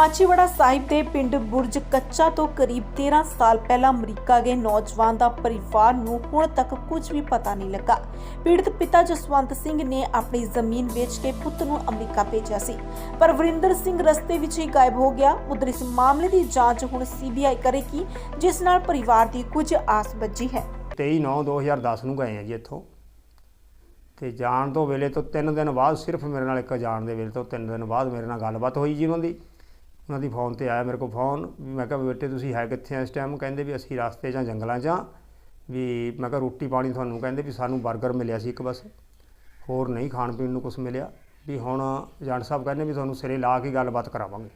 ਮਾਚੀਵਾੜਾ ਸਾਹਿਬ ਦੇ ਪਿੰਡ ਬੁਰਜ ਕੱਚਾ ਤੋਂ ਕਰੀਬ 13 ਸਾਲ ਪਹਿਲਾਂ ਅਮਰੀਕਾ ਗਏ ਨੌਜਵਾਨ ਦਾ ਪਰਿਵਾਰ ਨੂੰ ਹੁਣ ਤੱਕ ਕੁਝ ਵੀ ਪਤਾ ਨਹੀਂ ਲੱਗਾ। ਪੀੜਤ ਪਿਤਾ ਜਸਵੰਤ ਸਿੰਘ ਨੇ ਆਪਣੀ ਜ਼ਮੀਨ ਵੇਚ ਕੇ ਪੁੱਤ ਨੂੰ ਅਮਰੀਕਾ ਭੇਜਿਆ ਸੀ। ਪਰ ਵਰਿੰਦਰ ਸਿੰਘ ਰਸਤੇ ਵਿੱਚ ਹੀ ਗਾਇਬ ਹੋ ਗਿਆ। ਉਧਰ ਇਸ ਮਾਮਲੇ ਦੀ ਜਾਂਚ ਹੁਣ ਸੀਬੀਆਈ ਕਰੇਗੀ, ਜਿਸ ਨਾਲ ਪਰਿਵਾਰ ਦੀ ਕੁਝ ਆਸ ਬੱਝੀ ਹੈ। 23/9/2010 ਨੂੰ ਗਏ ਆ ਜੀ ਇੱਥੋਂ। ਤੇ ਜਾਣ ਤੋਂ ਵੇਲੇ ਤੋਂ 3 ਦਿਨ ਬਾਅਦ ਸਿਰਫ ਮੇਰੇ ਨਾਲ ਇੱਕ ਜਾਣ ਦੇ ਵੇਲੇ ਤੋਂ 3 ਦਿਨ ਬਾਅਦ ਮੇਰੇ ਨਾਲ ਗੱਲਬਾਤ ਹੋਈ ਜੀ ਉਹਨਾਂ ਦੀ। ਉਹਨਾਂ ਦੀ ਫੋਨ ਤੇ ਆਇਆ ਮੇਰੇ ਕੋਲ ਫੋਨ ਵੀ ਮੈਂ ਕਿਹਾ ਵੀ ਬੇਟੇ ਤੁਸੀਂ ਹੈ ਕਿੱਥੇ ਆ ਇਸ ਟਾਈਮ ਕਹਿੰਦੇ ਵੀ ਅਸੀਂ ਰਸਤੇ 'ਚ ਜੰਗਲਾਂ 'ਚ ਵੀ ਮੈਂ ਕਿਹਾ ਰੋਟੀ ਪਾਣੀ ਤੁਹਾਨੂੰ ਕਹਿੰਦੇ ਵੀ ਸਾਨੂੰ 버ਗਰ ਮਿਲਿਆ ਸੀ ਇੱਕ ਬਸ। ਹੋਰ ਨਹੀਂ ਖਾਣ ਪੀਣ ਨੂੰ ਕੁਝ ਮਿਲਿਆ। ਵੀ ਹੁਣ ਏਜੰਟ ਸਾਹਿਬ ਕਹਿੰਦੇ ਵੀ ਤੁਹਾਨੂੰ ਸਿਰੇ ਲਾ ਕੇ ਗੱਲਬਾਤ ਕਰਾਵਾਂਗੇ।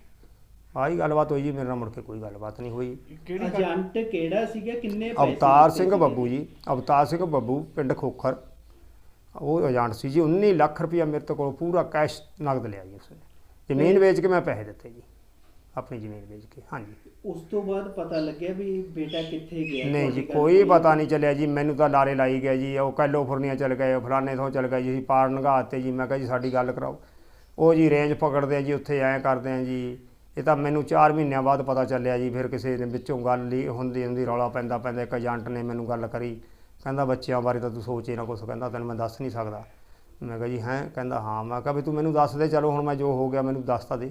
ਆਹੀ ਗੱਲਬਾਤ ਹੋਈ ਜੀ ਮੇਰੇ ਨਾਲ ਮੁੜ ਕੇ ਕੋਈ ਗੱਲਬਾਤ ਨਹੀਂ ਹੋਈ। ਕਿਹੜੀ ਏਜੰਟ ਕਿਹੜਾ ਸੀਗਾ ਕਿੰਨੇ ਪੈਸੇ ਅਵਤਾਰ ਸਿੰਘ? ਬੱਬੂ ਜੀ ਅਵਤਾਰ ਸਿੰਘ ਬੱਬੂ ਪਿੰਡ ਖੋਖਰ। ਉਹ ਏਜੰਟ ਸੀ ਜੀ 19 ਲੱਖ ਰੁਪਇਆ ਮੇਰੇ ਤੋਂ ਕੋਲ ਪੂਰਾ ਕੈਸ਼ ਨਗਦ ਲਿਆ ਜੀ ਉਸਨੇ। ਜ਼ਮੀਨ ਵੇਚ ਕੇ ਮੈਂ ਪੈਸੇ ਦਿੱਤੇ ਜੀ। ਆਪਣੀ ਜ਼ਮੀਨ ਵੇਚ ਕੇ ਹਾਂਜੀ। ਉਸ ਤੋਂ ਬਾਅਦ ਪਤਾ ਲੱਗਿਆ ਵੀ ਬੇਟਾ ਕਿੱਥੇ ਗਿਆ? ਨਹੀਂ ਜੀ ਕੋਈ? ਪਤਾ ਨਹੀਂ ਚੱਲਿਆ ਜੀ ਮੈਨੂੰ ਤਾਂ ਲਾਰੇ ਲਾਈ ਗਿਆ ਜੀ ਉਹ ਕੈਲੀਫੋਰਨੀਆ ਚਲ ਗਏ ਉਹ ਫਲਾਣੇ ਤੋਂ ਚਲ ਗਏ ਜੀ ਅਸੀਂ ਪਾਰ ਨਗਾਤੇ ਜੀ ਮੈਂ ਕਿਹਾ ਜੀ ਸਾਡੀ ਗੱਲ ਕਰਾਓ। ਉਹ ਜੀ ਰੇਂਜ ਪਕੜਦੇ ਆ ਜੀ ਉੱਥੇ ਐਂ ਕਰਦੇ ਆ ਜੀ ਇਹ ਤਾਂ ਮੈਨੂੰ 4 ਮਹੀਨਿਆਂ ਬਾਅਦ ਪਤਾ ਚੱਲਿਆ ਜੀ ਫਿਰ ਕਿਸੇ ਦੇ ਵਿੱਚੋਂ ਗੱਲ ਹੀ ਹੁੰਦੀ ਹੁੰਦੀ ਰੌਲਾ ਪੈਂਦਾ ਪੈਂਦਾ ਇੱਕ ਏਜੰਟ ਨੇ ਮੈਨੂੰ ਗੱਲ ਕਰੀ ਕਹਿੰਦਾ ਬੱਚਿਆਂ ਬਾਰੇ ਤਾਂ ਤੂੰ ਸੋਚੇ ਨਾ ਕੁਛ ਕਹਿੰਦਾ ਤੈਨੂੰ ਮੈਂ ਦੱਸ ਨਹੀਂ ਸਕਦਾ। ਮੈਂ ਕਿਹਾ ਜੀ ਹੈਂ ਕਹਿੰਦਾ ਹਾਂ ਮੈਂ ਕਿਹਾ ਵੀ ਤੂੰ ਮੈਨੂੰ ਦੱਸ ਦੇ ਚਲੋ ਹੁਣ ਮੈਂ ਜੋ ਹੋ ਗਿਆ ਮੈਨੂੰ ਦੱਸ ਤਾਂ ਦੇ।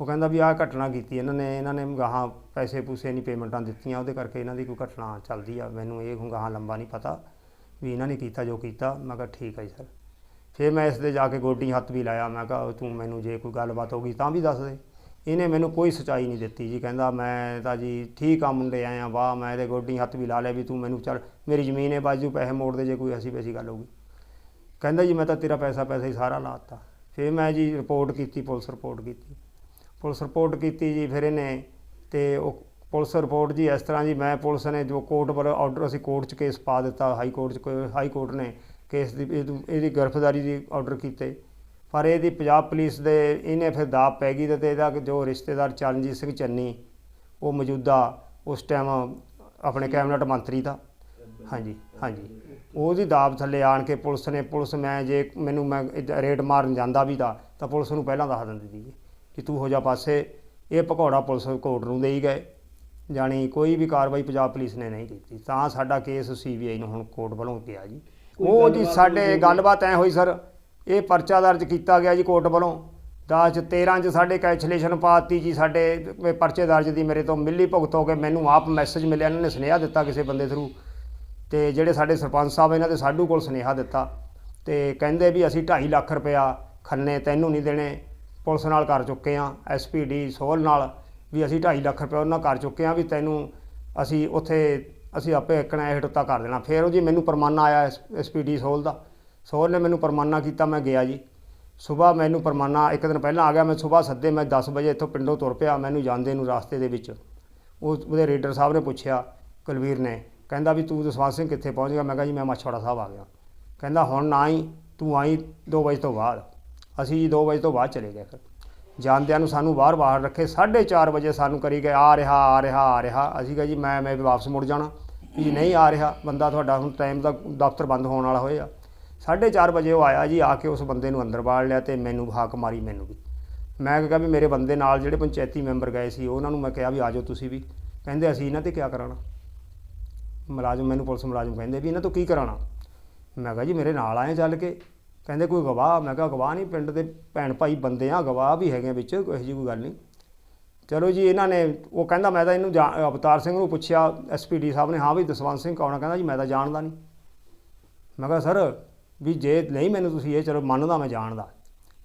ਉਹ ਕਹਿੰਦਾ ਵੀ ਆਹ ਘਟਨਾ ਕੀਤੀ ਇਹਨਾਂ ਨੇ ਇਹਨਾਂ ਨੇ ਗਾਹਾਂ ਪੈਸੇ ਪੂਸੇ ਨਹੀਂ ਪੇਮੈਂਟਾਂ ਦਿੱਤੀਆਂ, ਉਹਦੇ ਕਰਕੇ ਇਹਨਾਂ ਦੀ ਕੋਈ ਘਟਨਾ ਚੱਲਦੀ ਆ, ਮੈਨੂੰ ਇਹ ਹੁਣ ਗਾਹਾਂ ਲੰਬਾ ਨਹੀਂ ਪਤਾ ਵੀ ਇਹਨਾਂ ਨੇ ਕੀਤਾ ਜੋ ਕੀਤਾ, ਮੈਂ ਕਿਹਾ ਠੀਕ ਹੈ ਜੀ ਸਰ। ਫਿਰ ਮੈਂ ਇਸ ਦੇ ਜਾ ਕੇ ਗੋਡੀ ਹੱਥ ਵੀ ਲਾਇਆ, ਮੈਂ ਕਿਹਾ ਤੂੰ ਮੈਨੂੰ ਜੇ ਕੋਈ ਗੱਲਬਾਤ ਹੋ ਗਈ ਤਾਂ ਵੀ ਦੱਸ ਦੇ। ਇਹਨੇ ਮੈਨੂੰ ਕੋਈ ਸਚਾਈ ਨਹੀਂ ਦਿੱਤੀ ਜੀ, ਕਹਿੰਦਾ ਮੈਂ ਤਾਂ ਜੀ ਠੀਕ ਆ ਮੁੰਡੇ ਆਇਆ ਵਾਹ ਮੈਂ ਇਹਦੇ ਗੋਡੀ ਹੱਥ ਵੀ ਲਾ ਲਿਆ ਵੀ ਤੂੰ ਮੈਨੂੰ ਚੱਲ, ਮੇਰੀ ਜ਼ਮੀਨ ਹੈ ਬਾਜੂ, ਪੈਸੇ ਮੋੜ ਦੇ ਜੇ ਕੋਈ ਐਸੀ ਵੈਸੀ ਗੱਲ ਹੋਊਗੀ। ਕਹਿੰਦਾ ਜੀ ਮੈਂ ਤਾਂ ਤੇਰਾ ਪੈਸਾ ਪੈਸਾ ਹੀ ਸਾਰਾ ਲਾਤਾ ਫਿਰ ਮੈਂ ਜੀ ਰਿਪੋਰਟ ਕੀਤੀ, ਪੁਲਿਸ ਰਿਪੋਰਟ ਕੀਤੀ। ਪੁਲਿਸ ਰਿਪੋਰਟ ਕੀਤੀ ਜੀ ਫਿਰ ਇਹਨੇ ਤੇ ਉਹ ਪੁਲਿਸ ਰਿਪੋਰਟ ਜੀ ਇਸ ਤਰ੍ਹਾਂ ਜੀ ਮੈਂ ਪੁਲਿਸ ਨੇ ਜੋ ਕੋਰਟ ਵੱਲੋਂ ਆਰਡਰ ਅਸੀਂ ਕੋਰਟ 'ਚ ਕੇਸ ਪਾ ਦਿੱਤਾ, ਹਾਈ ਕੋਰਟ 'ਚ ਕੋਈ- ਹਾਈ ਕੋਰਟ ਨੇ ਕੇਸ ਦੀ ਇਹਦੀ ਗ੍ਰਿਫਤਾਰੀ ਦੀ ਆਰਡਰ ਕੀਤੇ। ਪਰ ਇਹਦੀ ਪੰਜਾਬ ਪੁਲਿਸ ਦੇ ਇਹਨੇ ਫਿਰ ਦਾਅ ਪੈ ਗਈ ਤੇ ਇਹਦਾ ਜੋ ਰਿਸ਼ਤੇਦਾਰ ਚਰਨਜੀਤ ਸਿੰਘ ਚੰਨੀ, ਉਹ ਮੌਜੂਦਾ ਉਸ ਟਾਈਮ ਆਪਣੇ ਕੈਬਨਿਟ ਮੰਤਰੀ ਦਾ। ਹਾਂਜੀ ਹਾਂਜੀ। ਉਹਦੀ ਦਾਬ ਥੱਲੇ ਆਣ ਕੇ ਪੁਲਿਸ ਨੇ, ਪੁਲਿਸ ਮੈਂ ਜੇ ਮੈਨੂੰ ਮੈਂ ਇੱਦਾਂ ਰੇਡ ਮਾਰਨ ਜਾਂਦਾ ਵੀ ਤਾਂ ਤਾਂ ਪੁਲਿਸ ਨੂੰ ਪਹਿਲਾਂ ਦੱਸ ਦਿੰਦੀ ਸੀ। ਕਿ ਤੂੰ ਹੋ ਜਾ ਪਾਸੇ। ਇਹ ਭਗੌੜਾ ਪੁਲਿਸ ਕੋਰਟ ਨੂੰ ਦੇਈ ਗਏ। ਜਾਣੀ ਕੋਈ ਵੀ ਕਾਰਵਾਈ ਪੰਜਾਬ ਪੁਲਿਸ ਨੇ ਨਹੀਂ ਕੀਤੀ। ਤਾਂ ਸਾਡਾ ਕੇਸ ਸੀਬੀਆਈ ਨੂੰ ਹੁਣ ਕੋਰਟ ਵੱਲੋਂ ਗਿਆ ਜੀ। ਉਹ ਜੀ ਸਾਡੇ? ਗੱਲਬਾਤ ਐ ਹੋਈ ਸਰ। ਇਹ ਪਰਚਾ ਦਰਜ ਕੀਤਾ ਗਿਆ ਜੀ ਕੋਰਟ ਵੱਲੋਂ। 10 ਚ 13 ਚ ਸਾਡੇ ਕੈਂਸਲੇਸ਼ਨ ਪਾਤੀ ਜੀ। ਸਾਡੇ ਪਰਚੇ ਦਰਜ ਦੀ ਮੇਰੇ ਤੋਂ ਮਿਲੀ ਭੁਗਤ ਹੋ ਕੇ ਮੈਨੂੰ ਆਪ ਮੈਸੇਜ ਮਿਲਿਆ। ਇਹਨਾਂ ਨੇ ਸੁਨੇਹਾ ਦਿੱਤਾ ਕਿਸੇ ਬੰਦੇ ਥਰੂ ਤੇ ਜਿਹੜੇ ਸਾਡੇ ਸਰਪੰਚ ਸਾਹਿਬ ਇਹਨਾਂ ਦੇ ਸਾਡੂ ਕੋਲ ਸੁਨੇਹਾ ਦਿੱਤਾ। ਤੇ ਕਹਿੰਦੇ ਵੀ ਅਸੀਂ 2.5 ਲੱਖ ਰੁਪਇਆ ਖੰਨੇ ਤੈਨੂੰ ਨਹੀਂ ਦੇਣੇ। ਪੁਲਿਸ ਨਾਲ ਕਰ ਚੁੱਕੇ ਆ ਐਸਪੀਡੀ ਸੋਲ ਨਾਲ ਵੀ ਅਸੀਂ 2.5 ਲੱਖ ਰੁਪਇਆ ਉਹਨਾਂ ਕਰ ਚੁੱਕੇ ਆ ਵੀ ਤੈਨੂੰ ਅਸੀਂ ਉੱਥੇ, ਅਸੀਂ ਆਪੇ ਇੱਕਣਾ ਇਹ ਟੁੱਤਾ ਕਰ ਦੇਣਾ। ਫਿਰ ਉਹ ਜੀ ਮੈਨੂੰ ਪਰਮਾਨਾ ਆਇਆ ਐਸਪੀਡੀ ਸੋਲ ਦਾ। ਸੋਲ ਨੇ ਮੈਨੂੰ ਪਰਮਾਨਾ ਕੀਤਾ, ਮੈਂ ਗਿਆ ਜੀ। ਸਵੇਰ ਮੈਨੂੰ ਪਰਮਾਨਾ, ਇੱਕ ਦਿਨ ਪਹਿਲਾਂ ਆ ਗਿਆ ਮੈਂ ਸਵੇਰ ਸੱਦੇ ਮੈਂ 10 ਵਜੇ ਇੱਥੋਂ ਪਿੰਡੋਂ ਤੁਰ ਪਿਆ, ਮੈਨੂੰ ਜਾਂਦੇ ਨੂੰ ਰਾਸਤੇ ਦੇ ਵਿੱਚ। ਉਹ ਉਹਦੇ ਰੇਡਰ ਸਾਹਿਬ ਨੇ ਪੁੱਛਿਆ, ਕੁਲਵੀਰ ਨੇ, ਕਹਿੰਦਾ ਵੀ ਤੂੰ ਜਸਵੰਤ ਸਿੰਘ ਕਿੱਥੇ ਪਹੁੰਚ ਗਿਆ? ਮੈਂ ਕਿਹਾ ਜੀ ਮੈਂ ਮਛਵਾੜਾ ਸਾਹਿਬ ਆ ਗਿਆ। ਕਹਿੰਦਾ ਹੁਣ ਨਾ ਆਈ, ਤੂੰ ਆਈ 2 ਵਜੇ ਤੋਂ ਬਾਅਦ। ਅਸੀਂ ਜੀ 2 ਵਜੇ ਤੋਂ ਬਾਅਦ ਚਲੇ ਗਏ ਫਿਰ। ਜਾਂਦਿਆਂ ਨੂੰ ਸਾਨੂੰ ਬਾਹਰ ਬਾਹਰ ਰੱਖੇ 4:30 ਵਜੇ ਸਾਨੂੰ ਕਰੀ ਗਏ, ਆ ਰਿਹਾ ਆ ਰਿਹਾ ਆ ਰਿਹਾ। ਅਸੀਂ ਕਿਹਾ ਜੀ, ਮੈਂ ਮੈਂ ਵੀ ਵਾਪਸ ਮੁੜ ਜਾਣਾ। ਵੀ ਨਹੀਂ ਆ ਰਿਹਾ, ਬੰਦਾ ਤੁਹਾਡਾ ਹੁਣ ਟਾਈਮ ਦਾ ਦਫ਼ਤਰ ਬੰਦ ਹੋਣ ਵਾਲਾ ਹੋਏਗਾ 4:30 ਵਜੇ ਉਹ ਆਇਆ ਜੀ, ਆ ਕੇ ਉਸ ਬੰਦੇ ਨੂੰ ਅੰਦਰ ਬਾੜ ਲਿਆ ਤੇ ਮੈਨੂੰ ਹਾਕ ਮਾਰੀ ਮੈਨੂੰ ਵੀ। ਮੈਂ ਕਿਹਾ ਵੀ ਮੇਰੇ ਬੰਦੇ ਨਾਲ ਜਿਹੜੇ ਪੰਚਾਇਤੀ ਮੈਂਬਰ ਗਏ ਸੀ, ਉਹਨਾਂ ਨੂੰ ਮੈਂ ਕਿਹਾ ਵੀ ਆ ਜਾਓ ਤੁਸੀਂ ਵੀ। ਕਹਿੰਦੇ ਅਸੀਂ ਇਹਨਾਂ ਤੇ ਕੀ ਕਰਾਣਾ ਮੁਲਾਜ਼ਮ ਮੈਨੂੰ ਪੁਲਿਸ ਮੁਲਾਜ਼ਮ ਕਹਿੰਦੇ ਵੀ ਇਹਨਾਂ ਤੋਂ ਕੀ ਕਰਾਣਾ ਮੈਂ ਕਿਹਾ ਜੀ, ਮੇਰੇ ਨਾਲ ਆਏ ਚੱਲ ਕੇ। ਕਹਿੰਦੇ ਕੋਈ ਗਵਾਹ, ਮੈਂ ਕਿਹਾ ਗਵਾਹ ਨਹੀਂ, ਪਿੰਡ ਦੇ ਭੈਣ ਭਾਈ ਬੰਦੇ ਆ, ਗਵਾਹ ਵੀ ਹੈਗੇ ਆ ਵਿੱਚ, ਕੋਈ ਇਹੋ ਜਿਹੀ ਕੋਈ ਗੱਲ ਨਹੀਂ। ਚਲੋ ਜੀ, ਇਹਨਾਂ ਨੇ, ਉਹ ਕਹਿੰਦਾ ਮੈਂ ਤਾਂ ਇਹਨੂੰ ਜਾ- ਅਵਤਾਰ ਸਿੰਘ ਨੂੰ ਪੁੱਛਿਆ ਐਸਪੀਡੀ ਸਾਹਿਬ ਨੇ, ਹਾਂ ਵੀ ਦਸਵੰਤ ਸਿੰਘ ਕੌਣ ਕਹਿੰਦਾ ਜੀ, ਮੈਂ ਤਾਂ ਜਾਣਦਾ ਨਹੀਂ। ਮੈਂ ਕਿਹਾ, ਸਰ, ਵੀ ਜੇ ਨਹੀਂ ਮੈਨੂੰ ਤੁਸੀਂ ਇਹ, ਚਲੋ ਮੰਨਦਾ ਮੈਂ ਜਾਣਦਾ।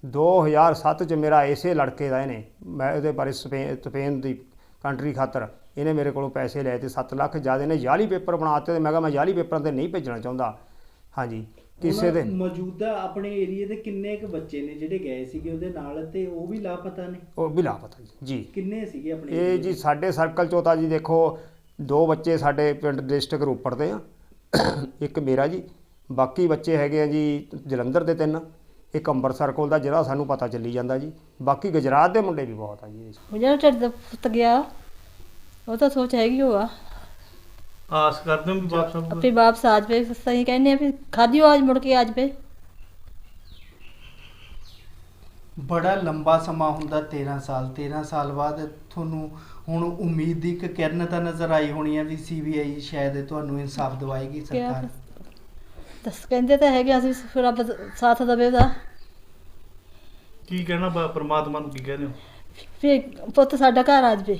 2007 ਚ ਮੇਰਾ ਇਸੇ ਲੜਕੇ ਦਾ ਇਹਨੇ, ਮੈਂ ਇਹਦੇ ਬਾਰੇ ਸਪੇਨ ਸਪੇਨ ਦੀ ਕੰਟਰੀ ਖਾਤਰ, ਇਹਨੇ ਮੇਰੇ ਕੋਲੋਂ ਪੈਸੇ ਲਏ ਤੇ 7 ਲੱਖ ਜਦ ਇਹਨੇ ਜਾਲੀ ਪੇਪਰ ਬਣਾਤੇ ਤੇ ਮੈਂ ਕਿਹਾ, ਮੈਂ ਜਾਲੀ ਪੇਪਰਾਂ ਤੇ ਨਹੀਂ ਭੇਜਣਾ ਚਾਹੁੰਦਾ। ਹਾਂਜੀ। ਕਿਸੇ ਦੇ। ਉਹਨਾਂ ਮੌਜੂਦਾ ਆਪਣੇ ਏਰੀਆ ਦੇ ਕਿੰਨੇ ਕੁ ਬੱਚੇ ਨੇ ਜਿਹੜੇ ਗਏ ਸੀਗੇ ਉਹਦੇ ਨਾਲ ਤੇ ਉਹ ਵੀ ਲਾਪਤਾ ਨੇ? ਉਹ ਵੀ ਲਾਪਤਾ ਜੀ ਜੀ। ਕਿੰਨੇ ਸੀਗੇ ਆਪਣੇ ਇਹ ਜੀ? ਸਾਡੇ ਸਰਕਲ ਚੋਂ ਤਾਂ ਜੀ ਦੇਖੋ ਦੋ ਬੱਚੇ ਸਾਡੇ ਪਿੰਡ ਡਿਸਟ੍ਰਿਕਟ ਰੋਪੜ ਦੇ ਆ ਇੱਕ ਮੇਰਾ ਜੀ ਬਾਕੀ ਬੱਚੇ ਹੈਗੇ ਆ ਜੀ ਜਲੰਧਰ ਦੇ ਤਿੰਨ ਇੱਕ ਅੰਮ੍ਰਿਤਸਰ ਕੋਲ ਦਾ ਜਿਹੜਾ ਸਾਨੂੰ ਪਤਾ ਚੱਲੀ ਜਾਂਦਾ ਜੀ। ਬਾਕੀ ਗੁਜਰਾਤ ਦੇ ਮੁੰਡੇ ਵੀ ਬਹੁਤ ਆ ਜੀ। ਜਿਹੜਾ ਢਿੱਡ ਦਾ ਪੁੱਤ ਗਿਆ ਉਹ ਤਾਂ ਸੋਚ ਹੈਗੀ ਹੋਆ। ਆਸ ਕਰਦੇ ਹਾਂ ਵੀ ਵਾਪਸ ਆਊਗਾ ਆਪੇ ਵਾਪਸ ਆ ਜਵੇ ਸਹੀ ਕਹਿੰਦੇ ਆ ਵੀ ਖਾਦੀਓ ਅੱਜ ਮੁੜ ਕੇ ਆ ਜਵੇ ਬੜਾ ਲੰਬਾ ਸਮਾਂ ਹੁੰਦਾ 13 ਸਾਲ 13 ਸਾਲ ਬਾਅਦ ਤੁਹਾਨੂੰ ਹੁਣ ਉਮੀਦ ਦੀ ਇੱਕ ਕਿਰਨ ਤਾਂ ਨਜ਼ਰ ਆਈ ਹੋਣੀ ਹੈ ਵੀ ਸੀਬੀਆਈ ਸ਼ਾਇਦ ਤੁਹਾਨੂੰ ਇਨਸਾਫ ਦਿਵਾਏਗੀ ਕਿਆ ਸਰਕਾਰ। ਦੱਸ ਕਹਿੰਦੇ ਤਾਂ ਹੈਗੇ ਅਸੀਂ ਫਿਰ ਰੱਬ ਸਾਥ ਦੇਵੇ ਉਹਦਾ। ਕੀ ਕਹਿਣਾ ਬਾ ਪ੍ਰਮਾਤਮਾ ਨੂੰ ਕੀ ਕਹਿੰਦੇ ਹੋ? ਵੀ ਪੁੱਤ ਸਾਡਾ ਘਰ ਆ ਜਾਵੇ